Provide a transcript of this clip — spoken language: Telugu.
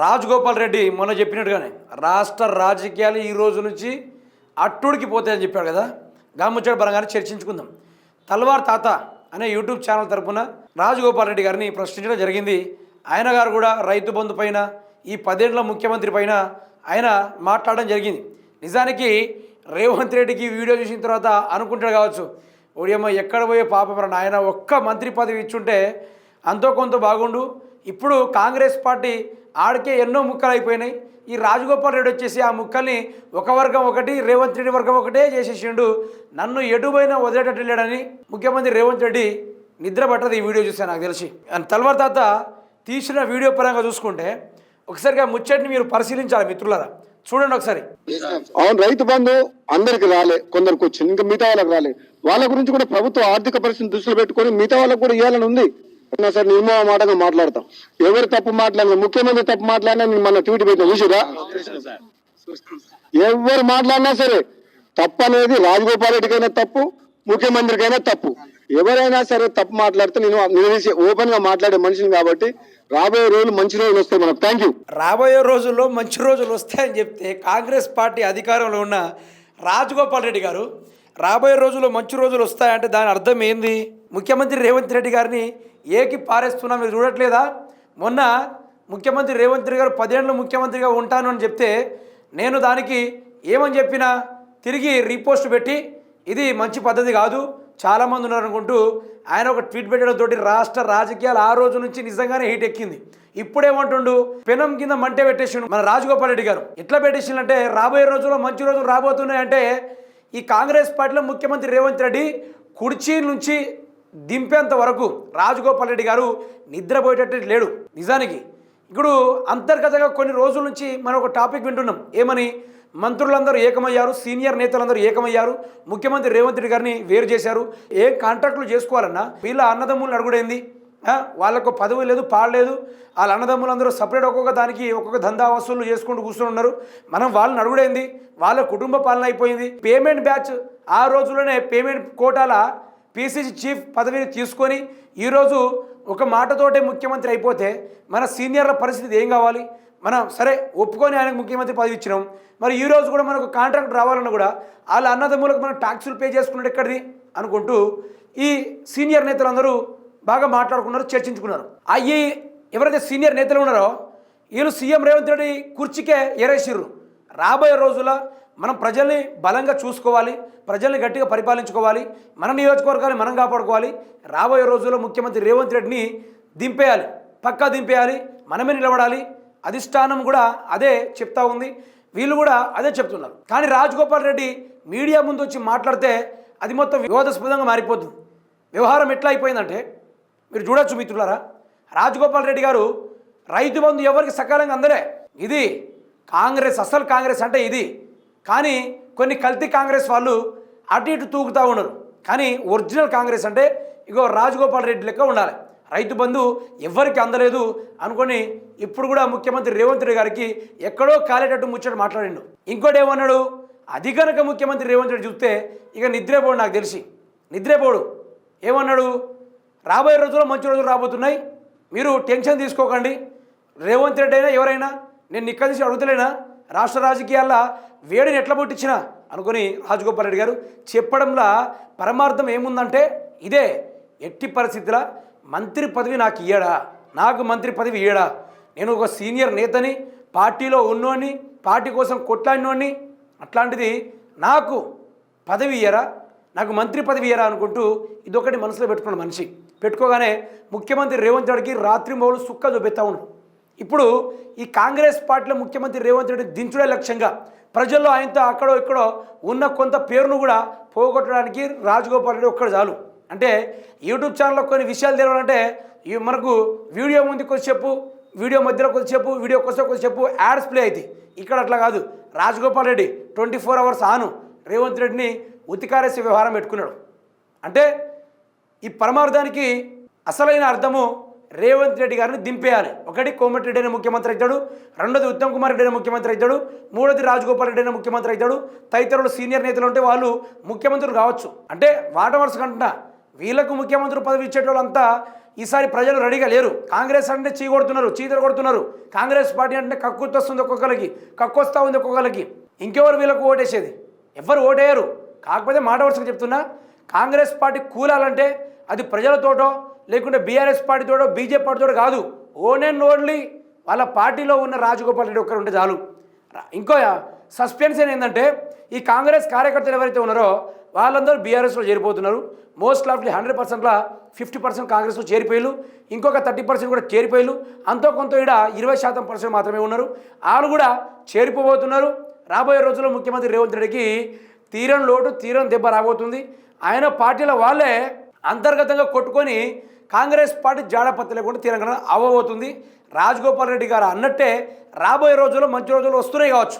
రాజగోపాల్ రెడ్డి మొన్న చెప్పినట్టుగానే రాష్ట్ర రాజకీయాలు ఈ రోజు నుంచి అట్టుడికి పోతాయని చెప్పాడు కదా. గాముచ్చడి పరంగానే చర్చించుకుందాం. తల్వార్ తాత అనే యూట్యూబ్ ఛానల్ తరపున రాజగోపాల్ రెడ్డి గారిని ప్రశ్నించడం జరిగింది. ఆయన గారు కూడా రైతు బంధు పైన ఈ పదేళ్ళ ముఖ్యమంత్రి పైన ఆయన మాట్లాడడం జరిగింది. నిజానికి రేవంత్ రెడ్డికి వీడియో చూసిన తర్వాత అనుకుంటాడు కావచ్చు ఓడియమ్మ ఎక్కడ పోయే పాపం ఆయన ఒక్క మంత్రి పదవి ఇచ్చుంటే అంతో కొంత బాగుండు ఇప్పుడు కాంగ్రెస్ పార్టీ ఆడికే ఎన్నో ముక్కలు అయిపోయినాయి. ఈ రాజగోపాల్ రెడ్డి వచ్చేసి ఆ ముక్కల్ని ఒక వర్గం ఒకటి రేవంత్ రెడ్డి వర్గం ఒకటే చేసేసిండు. నన్ను ఎటుపోయినా వదిలేటట్టు లేడని ముఖ్యమంత్రి రేవంత్ రెడ్డి నిద్ర పట్టదు ఈ వీడియో చూస్తే నాకు తెలిసి. అండ్ తల్వార్ తాత తీసిన వీడియో పరంగా చూసుకుంటే ఒకసారిగా ముచ్చటిని మీరు పరిశీలించాలి మిత్రులారా. చూడండి ఒకసారి. అవును రైతు బంధు అందరికి రాలే కొందరికి వచ్చింది. ఇంకా మిగతా వాళ్ళకి రాలే. వాళ్ళ గురించి కూడా ప్రభుత్వ ఆర్థిక పరిస్థితిని దృష్టిలో పెట్టుకొని మిగతా వాళ్ళకి కూడా ఇవ్వాలని ఉంది. ఉన్నా సరే నిర్మమ మాటగా మాట్లాడతాం. ఎవరు తప్పు మాట్లాడినా ముఖ్యమంత్రి తప్పు మాట్లాడినా నేను మన ట్వీట్ పెట్టిన చూసిరా ఎవరు మాట్లాడినా సరే తప్పు అనేది రాజగోపాల్ రెడ్డికైనా తప్పు ముఖ్యమంత్రికైనా తప్పు. ఎవరైనా సరే తప్పు మాట్లాడితే నేను నిలదీసి ఓపెన్గా మాట్లాడే మనిషిని కాబట్టి రాబోయే రోజులు మంచి రోజులు వస్తాయి మనకు. థ్యాంక్ యూ రాబోయే రోజుల్లో మంచి రోజులు వస్తాయని చెప్తే కాంగ్రెస్ పార్టీ అధికారంలో ఉన్న రాజగోపాల్ రెడ్డి గారు రాబోయే రోజుల్లో మంచి రోజులు వస్తాయంటే దాని అర్థం ఏంది? ముఖ్యమంత్రి రేవంత్ రెడ్డి గారిని ఏకి పారేస్తున్నా మీరు చూడట్లేదా? మొన్న ముఖ్యమంత్రి రేవంత్ రెడ్డి గారు పదేళ్ళు ముఖ్యమంత్రిగా ఉంటాను అని చెప్తే నేను దానికి ఏమని చెప్పినా? తిరిగి రీపోస్ట్ పెట్టి ఇది మంచి పద్ధతి కాదు. చాలామంది ఉన్నారు అనుకుంటూ ఆయన ఒక ట్వీట్ పెట్టడంతో రాష్ట్ర రాజకీయాలు ఆ రోజు నుంచి నిజంగానే హీట్ ఎక్కింది. ఇప్పుడేమంటుండు పెనం కింద మంటే పెట్టేసిండు మన రాజగోపాల్ రెడ్డి గారు. ఎట్లా పెట్టేసిండంటే రాబోయే రోజుల్లో మంచి రోజులు రాబోతున్నాయంటే ఈ కాంగ్రెస్ పార్టీలో ముఖ్యమంత్రి రేవంత్ రెడ్డి కుర్చీ నుంచి దింపేంత వరకు రాజగోపాల్ రెడ్డి గారు నిద్రపోయేటట్టు లేడు. నిజానికి ఇప్పుడు అంతర్గతంగా కొన్ని రోజుల నుంచి మనం ఒక టాపిక్ వింటున్నాం. ఏమని? మంత్రులందరూ ఏకమయ్యారు సీనియర్ నేతలందరూ ఏకమయ్యారు ముఖ్యమంత్రి రేవంత్ రెడ్డి గారిని వేరు చేశారు. ఏం కాంట్రాక్టులు చేసుకోవాలన్నా వీళ్ళ అన్నదమ్ములను అడుగుడైంది వాళ్ళకు పదవి లేదు పాడలేదు వాళ్ళ అన్నదమ్ములందరూ సపరేట్ ఒక్కొక్క దానికి ఒక్కొక్క దందా వసూలు చేసుకుంటూ కూర్చొని ఉన్నారు. మనం వాళ్ళని అడుగుడైంది వాళ్ళ కుటుంబ పాలన అయిపోయింది. పేమెంట్ బ్యాచ్ ఆ రోజుల్లోనే పేమెంట్ కోటాల పిసిసి చీఫ్ పదవిని తీసుకొని ఈరోజు ఒక మాటతోటే ముఖ్యమంత్రి అయిపోతే మన సీనియర్ల పరిస్థితి ఏం కావాలి? మనం సరే ఒప్పుకొని ఆయనకు ముఖ్యమంత్రి పదవి ఇచ్చినాం. మరి ఈ రోజు కూడా మనకు కాంట్రాక్ట్ రావాలన్నా కూడా వాళ్ళ అన్నదమ్ములకు మనం ట్యాక్సులు పే చేసుకున్నట్టు ఎక్కడిది? అనుకుంటూ ఈ సీనియర్ నేతలందరూ బాగా మాట్లాడుకున్నారు చర్చించుకున్నారు. అయ్యి ఎవరైతే సీనియర్ నేతలు ఉన్నారో వీళ్ళు సీఎం రేవంత్ రెడ్డి కుర్చీకే ఎరేసిర్రు రాబోయే రోజుల్లో మనం ప్రజల్ని బలంగా చూసుకోవాలి ప్రజల్ని గట్టిగా పరిపాలించుకోవాలి మన నియోజకవర్గాన్ని మనం కాపాడుకోవాలి. రాబోయే రోజుల్లో ముఖ్యమంత్రి రేవంత్ రెడ్డిని దింపేయాలి పక్కా దింపేయాలి మనమే నిలబడాలి. అధిష్టానం కూడా అదే చెప్తా ఉంది. వీళ్ళు కూడా అదే చెప్తున్నారు. కానీ రాజగోపాల్ రెడ్డి మీడియా ముందు వచ్చి మాట్లాడితే అది మొత్తం వివాదాస్పదంగా మారిపోతుంది. వ్యవహారం ఎట్లా అయిపోయిందంటే మీరు చూడొచ్చు మిత్రులారా రాజగోపాల్ రెడ్డి గారు రైతు బంధు ఎవరికి సకాలంగా అందలే. ఇది కాంగ్రెస్ అసలు కాంగ్రెస్ అంటే ఇది. కానీ కొన్ని కల్తీ కాంగ్రెస్ వాళ్ళు అటు ఇటు తూగుతూ ఉన్నారు కానీ ఒరిజినల్ కాంగ్రెస్ అంటే ఇగో రాజగోపాల్ రెడ్డి లెక్క ఉండాలి. రైతు బంధు ఎవరికి అందలేదు అనుకొని ఇప్పుడు కూడా ముఖ్యమంత్రి రేవంత్ రెడ్డి గారికి ఎక్కడో కాలేటట్టు ముచ్చట మాట్లాడిండు. ఇంకోటి ఏమన్నాడు? అది కనుక ముఖ్యమంత్రి రేవంత్ రెడ్డి చూస్తే ఇక నిద్రపోడు నాకు తెలిసి. నిద్రేపోడు. ఏమన్నాడు? రాబోయే రోజుల్లో మంచి రోజులు రాబోతున్నాయి. మీరు టెన్షన్ తీసుకోకండి. రేవంత్ రెడ్డి అయినా ఎవరైనా నేను నిక్కదీసి అడుగుతలేనా? రాష్ట్ర రాజకీయాల్లో వేడిని ఎట్లా పుట్టించినా అనుకుని రాజగోపాల్ రెడ్డి గారు చెప్పడంలో పరమార్థం ఏముందంటే ఇదే. ఎట్టి పరిస్థితుల మంత్రి పదవి నాకు ఇయ్యడా? నాకు మంత్రి పదవి ఇయ్యడా? నేను ఒక సీనియర్ నేతని పార్టీలో ఉన్నోని పార్టీ కోసం కొట్లాడినోని అట్లాంటిది నాకు పదవి ఇయ్యరా? నాకు మంత్రి పదవి ఇయ్యరా అనుకుంటూ ఇదొకటి మనసులో పెట్టుకున్న మనిషి. పెట్టుకోగానే ముఖ్యమంత్రి రేవంత్ రెడ్డికి రాత్రి మౌలు సుక్క చూపెత్తా ఉన్నాడు. ఇప్పుడు ఈ కాంగ్రెస్ పార్టీలో ముఖ్యమంత్రి రేవంత్ రెడ్డి దించుడే లక్ష్యంగా ప్రజల్లో ఆయనతో అక్కడో ఇక్కడో ఉన్న కొంత పేరును కూడా పోగొట్టడానికి రాజగోపాల్ రెడ్డి ఒక్కడు చాలు. అంటే యూట్యూబ్ ఛానల్లో కొన్ని విషయాలు తెలవాలంటే ఈ మనకు వీడియో ముందు కొద్దిసేపు వీడియో మధ్యలో కొద్దిసేపు వీడియో కోసం కొద్దిసేపు యాడ్స్ ప్లే అవుతాయి ఇక్కడ అట్లా కాదు. Rajagopal Reddy twenty four hours ఆను రేవంత్ రెడ్డిని ఉతికారేసే వ్యవహారం పెట్టుకున్నాడు. అంటే ఈ పరమార్థానికి అసలైన అర్థము రేవంత్ రెడ్డి గారిని దింపేయాలి. ఒకటి కోమటిరెడ్డి అయిన ముఖ్యమంత్రి అవుతాడు. రెండోది ఉత్తమ్ కుమార్ రెడ్డి అయిన ముఖ్యమంత్రి అవుతాడు. మూడోది రాజగోపాల్ రెడ్డి అయిన ముఖ్యమంత్రి అవుతాడు. తదితరులు సీనియర్ నేతలు ఉంటే వాళ్ళు ముఖ్యమంత్రులు కావచ్చు. అంటే వాటవర్స్ కంటున్నా. వీళ్ళకు ముఖ్యమంత్రి పదవి ఇచ్చేటోళ్ళంతా ఈసారి ప్రజలు రెడీగా లేరు. కాంగ్రెస్ అంటే చీ కొడుతున్నారు చీతలు కొడుతున్నారు. కాంగ్రెస్ పార్టీ అంటే కక్కుతొస్తుంది ఒక్కొక్కరికి కక్కొస్తా ఉంది ఒక్కొక్కరికి. ఇంకెవరు వీళ్ళకు ఓటేసేది? ఎవరు ఓటేయరు. కాకపోతే మాట వరుసగా చెప్తున్నా. కాంగ్రెస్ పార్టీ కూలాలంటే అది ప్రజలతోటో లేకుంటే బీఆర్ఎస్ పార్టీతోడో బీజేపీ పార్టీతోటో కాదు. ఓన్ అండ్ ఓన్లీ వాళ్ళ పార్టీలో ఉన్న రాజగోపాల్ రెడ్డి ఒక్కరు ఉంటే చాలు ఇంకో సస్పెన్షన్ ఏంటంటే ఈ కాంగ్రెస్ కార్యకర్తలు ఎవరైతే ఉన్నారో వాళ్ళందరూ బీఆర్ఎస్లో చేరిపోతున్నారు. మోస్ట్ లాఫ్లీ హండ్రెడ్ పర్సెంట్లో ఫిఫ్టీ పర్సెంట్ కాంగ్రెస్లో చేరిపోయారు ఇంకొక థర్టీ పర్సెంట్ కూడా చేరిపోయారు అంతో కొంత ఇక్కడ ఇరవై శాతం పర్సెంట్ మాత్రమే ఉన్నారు. వాళ్ళు కూడా చేరిపోబోతున్నారు. రాబోయే రోజుల్లో ముఖ్యమంత్రి రేవంత్ రెడ్డికి తీరం లోటు తీరం దెబ్బ రాబోతుంది. ఆయన పార్టీల వాళ్ళే అంతర్గతంగా కొట్టుకొని కాంగ్రెస్ పార్టీ జాడపత్తి లేకుండా తెలంగాణ అవ్వబోతుంది రాజగోపాల్ రెడ్డి గారు అన్నట్టే రాబోయే రోజుల్లో మంచి రోజులు వస్తున్నాయి కావచ్చు.